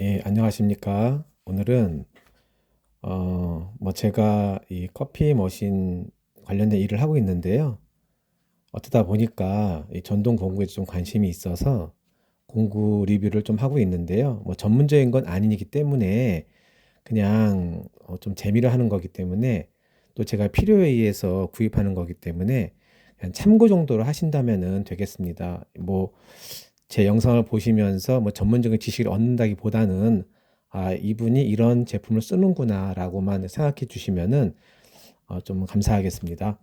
예, 안녕하십니까. 오늘은, 어, 뭐 제가 이 커피 머신 관련된 일을 하고 있는데요. 어쩌다 보니까 이 전동 공구에 좀 관심이 있어서 공구 리뷰를 좀 하고 있는데요. 뭐 전문적인 건 아니기 때문에 그냥 어, 좀 재미를 하는 거기 때문에 또 제가 필요에 의해서 구입하는 거기 때문에 그냥 참고 정도로 하신다면은 되겠습니다. 뭐 제 영상을 보시면서 뭐 전문적인 지식을 얻는다기보다는 아, 이분이 이런 제품을 쓰는구나라고만 생각해 주시면은 어, 좀 감사하겠습니다.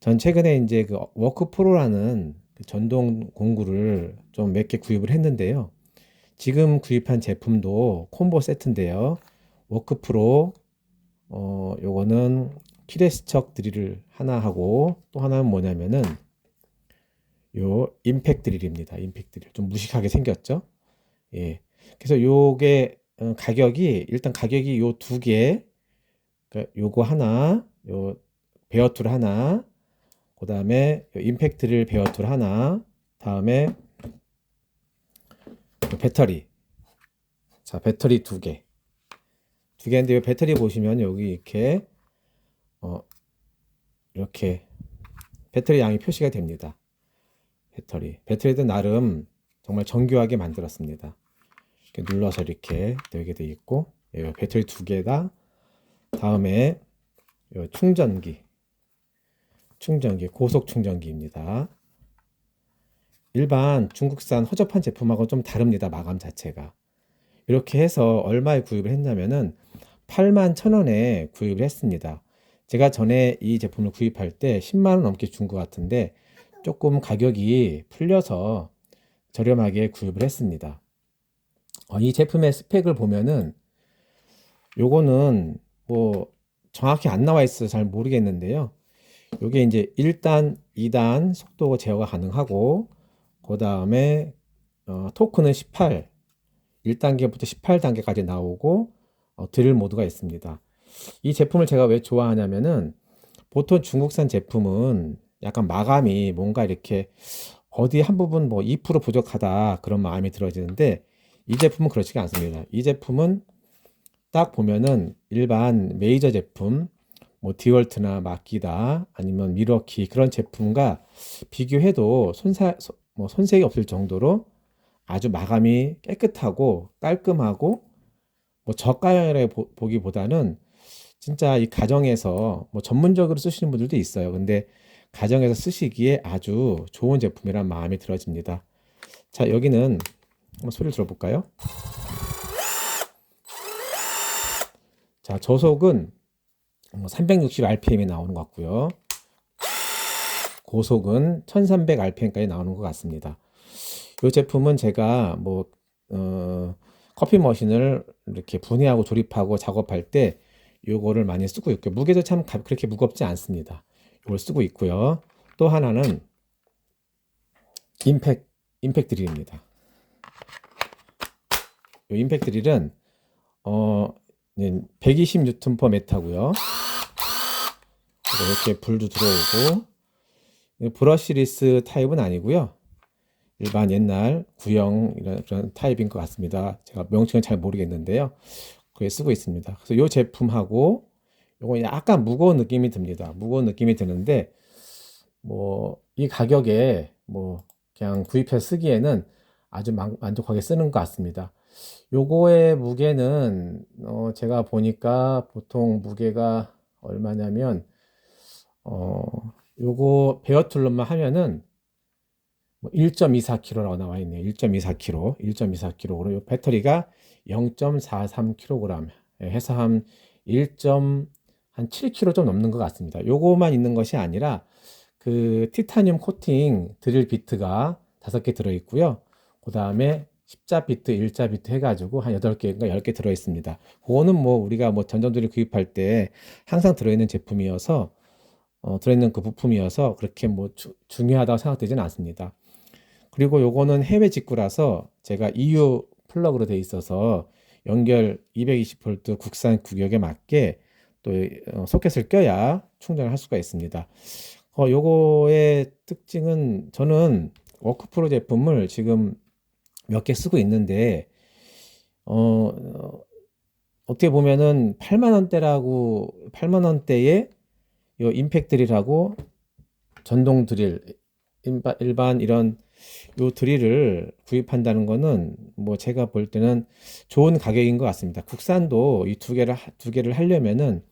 전 최근에 이제 그 워크 프로라는 그 전동 공구를 좀 몇 개 구입을 했는데요. 지금 구입한 제품도 콤보 세트인데요. 워크 프로 어 요거는 키레스척 드릴을 하나 하고 또 하나는 뭐냐면은 요 임팩 드릴입니다. 임팩 드릴 좀 무식하게 생겼죠? 예. 그래서 요게 어, 가격이 일단 가격이 요 두 개, 그러니까 요거 하나, 요 베어 툴 하나, 그 다음에 임팩 드릴 베어 툴 하나, 다음에 요 배터리. 자, 배터리 두 개. 두 개인데 요 배터리 보시면 여기 이렇게 어 이렇게 배터리 양이 표시가 됩니다. 배터리. 배터리도 나름 정말 정교하게 만들었습니다. 이렇게 눌러서 이렇게 되게 돼 있고, 예, 배터리 두 개다. 다음에 요 충전기. 충전기, 고속 충전기입니다. 일반 중국산 허접한 제품하고 좀 다릅니다. 마감 자체가. 이렇게 해서 얼마에 구입을 했냐면은 8만 1,000원에 구입을 했습니다. 제가 전에 이 제품을 구입할 때 10만 원 넘게 준 것 같은데 조금 가격이 풀려서 저렴하게 구입을 했습니다. 어, 이 제품의 스펙을 보면은 요거는 뭐 정확히 안 나와 있어서 잘 모르겠는데요. 요게 이제 1단, 2단 속도 제어가 가능하고 그 다음에 어, 토크는 18, 1단계부터 18단계까지 나오고 어, 드릴 모드가 있습니다. 이 제품을 제가 왜 좋아하냐면은 보통 중국산 제품은 약간 마감이 뭔가 이렇게 어디 한 부분 뭐 2% 부족하다 그런 마음이 들어지는데 이 제품은 그렇지가 않습니다. 이 제품은 딱 보면은 일반 메이저 제품 뭐 디월트나 마키다 아니면 미러키 그런 제품과 비교해도 손사 뭐 손색이 없을 정도로 아주 마감이 깨끗하고 깔끔하고 뭐 저가형이라 보기보다는 진짜 이 가정에서 뭐 전문적으로 쓰시는 분들도 있어요. 근데 가정에서 쓰시기에 아주 좋은 제품이란 마음이 들어집니다. 자, 여기는 한번 소리를 들어볼까요? 자, 저속은 360rpm이 나오는 것 같고요. 고속은 1300rpm까지 나오는 것 같습니다. 이 제품은 제가 뭐 어, 커피 머신을 이렇게 분해하고 조립하고 작업할 때 요거를 많이 쓰고 있고 무게도 참 그렇게 무겁지 않습니다. 이걸 쓰고 있고요. 또 하나는 임팩 임팩 드릴입니다. 이 임팩 드릴은 어 120N per 메타고요. 이렇게 불도 들어오고 브러시리스 타입은 아니고요. 일반 옛날 구형 이런 그런 타입인 것 같습니다. 제가 명칭은 잘 모르겠는데요. 그게 쓰고 있습니다. 그래서 이 제품하고 요거 약간 무거운 느낌이 듭니다. 무거운 느낌이 드는데 뭐 이 가격에 뭐 그냥 구입해 쓰기에는 아주 만, 족하게 쓰는 것 같습니다. 요거의 무게는 어 제가 보니까 보통 무게가 얼마냐면 어 요거 베어툴로만 하면은 뭐 1.24kg라고 나와 있네요. 1.24kg, 1.24kg. 요 배터리가 0.43kg 해서 한 1. 한 7kg 좀 넘는 것 같습니다. 요거만 있는 것이 아니라 그 티타늄 코팅 드릴 비트가 5개 들어 있고요. 그 다음에 십자 비트, 일자 비트 해가지고 한 8개인가 10개 들어 있습니다. 그거는 뭐 우리가 뭐 전전들이 구입할 때 항상 들어있는 제품이어서 어, 들어있는 그 부품이어서 그렇게 뭐 주, 중요하다고 생각되지는 않습니다. 그리고 요거는 해외 직구라서 제가 EU 플러그로 돼 있어서 연결 220V 국산 구역에 맞게 또 어, 소켓을 껴야 충전을 할 수가 있습니다. 어, 요거의 특징은 저는 워크프로 제품을 지금 몇 개 쓰고 있는데 어, 어, 어떻게 보면은 8만 원대라고 8만 원대에 요 임팩 드릴하고 전동 드릴 일반, 일반 이런 요 드릴을 구입한다는 거는 뭐 제가 볼 때는 좋은 가격인 것 같습니다. 국산도 이 두 개를 하- 두 개를 하려면은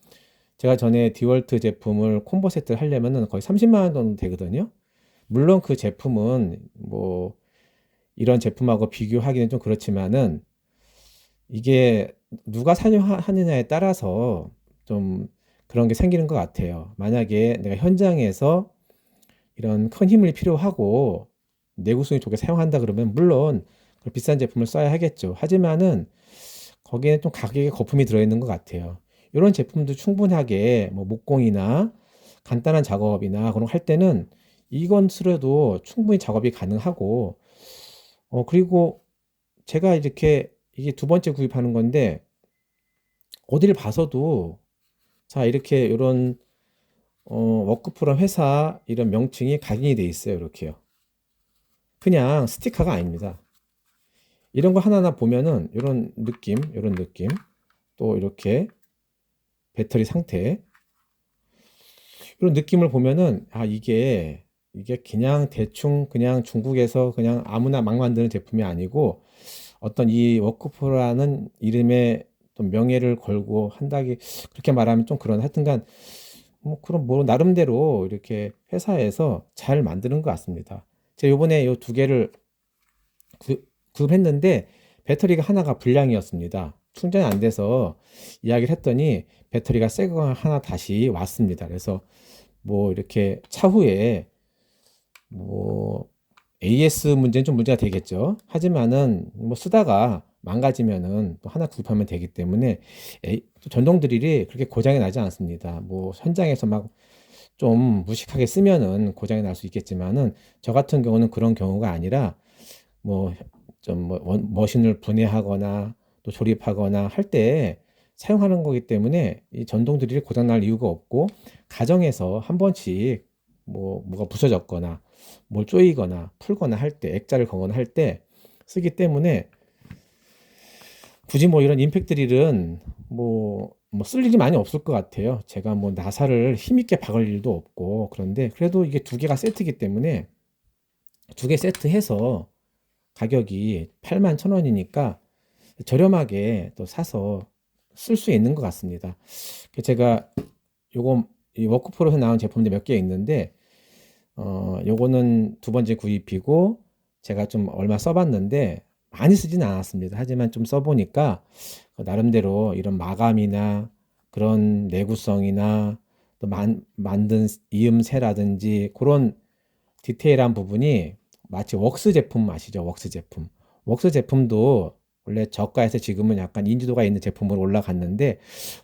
제가 전에 디월트 제품을 콤보 세트를 하려면은 거의 30만 원 되거든요. 물론 그 제품은 뭐 이런 제품하고 비교하기는 좀 그렇지만은 이게 누가 사용하느냐에 따라서 좀 그런 게 생기는 것 같아요. 만약에 내가 현장에서 이런 큰 힘을 필요하고 내구성이 좋게 사용한다 그러면 물론 그 비싼 제품을 써야 하겠죠. 하지만은 거기에 좀 가격에 거품이 들어있는 것 같아요. 이런 제품도 충분하게 뭐 목공이나 간단한 작업이나 그런 거할 때는 이건 쓰려도 충분히 작업이 가능하고 어 그리고 제가 이렇게 이게 두 번째 구입하는 건데 어디를 봐서도 자 이렇게 이런 어, 워크프로 회사 이런 명칭이 각인이 돼 있어요. 이렇게요. 그냥 스티커가 아닙니다. 이런 거 하나하나 보면은 이런 느낌, 이런 느낌, 또 이렇게 배터리 상태 이런 느낌을 보면은 아 이게 이게 그냥 대충 그냥 중국에서 그냥 아무나 막 만드는 제품이 아니고 어떤 이 워크프로라는 이름에 또 명예를 걸고 한다기 그렇게 말하면 좀 그런 하여튼간 뭐 그런 뭐 나름대로 이렇게 회사에서 잘 만드는 것 같습니다. 제가 요번에 요 두 개를 구, 구입했는데 배터리가 하나가 불량이었습니다. 충전이 안 돼서 이야기를 했더니 배터리가 새 거 하나 다시 왔습니다. 그래서 뭐 이렇게 차후에 뭐 AS 문제는 좀 문제가 되겠죠. 하지만은 뭐 쓰다가 망가지면은 또 하나 구입하면 되기 때문에 에이, 또 전동 드릴이 그렇게 고장이 나지 않습니다. 뭐 현장에서 막 좀 무식하게 쓰면은 고장이 날 수 있겠지만은 저 같은 경우는 그런 경우가 아니라 뭐좀뭐 머신을 분해하거나 또 조립하거나 할 때 사용하는 거기 때문에 이 전동 드릴이 고장 날 이유가 없고 가정에서 한 번씩 뭐 뭐가 부서졌거나 뭘 조이거나 풀거나 할 때 액자를 거거나 할 때 쓰기 때문에 굳이 뭐 이런 임팩 드릴은 뭐 뭐쓸 일이 많이 없을 것 같아요. 제가 뭐 나사를 힘있게 박을 일도 없고 그런데 그래도 이게 두 개가 세트이기 때문에 두 개 세트 해서 가격이 8만 천 원이니까 저렴하게 또 사서 쓸 수 있는 것 같습니다. 그 제가 요거 이 워크프로에서 나온 제품들 몇 개 있는데 어 요거는 두 번째 구입이고 제가 좀 얼마 써봤는데 많이 쓰진 않았습니다. 하지만 좀 써보니까 그 나름대로 이런 마감이나 그런 내구성이나 또 만, 만든 이음새라든지 그런 디테일한 부분이 마치 웍스 제품 아시죠? 웍스 제품. 웍스 제품도 원래 저가에서 지금은 약간 인지도가 있는 제품으로 올라갔는데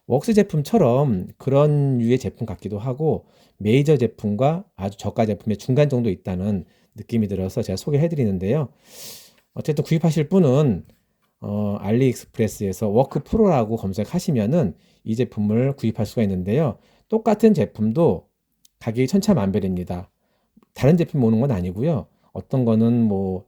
웍스 제품처럼 그런 유의 제품 같기도 하고 메이저 제품과 아주 저가 제품의 중간 정도 있다는 느낌이 들어서 제가 소개해 드리는데요. 어쨌든 구입하실 분은 어, 알리익스프레스에서 워크 프로라고 검색하시면은 이 제품을 구입할 수가 있는데요. 똑같은 제품도 가격이 천차만별입니다. 다른 제품이 오는 건 아니고요. 어떤 거는 뭐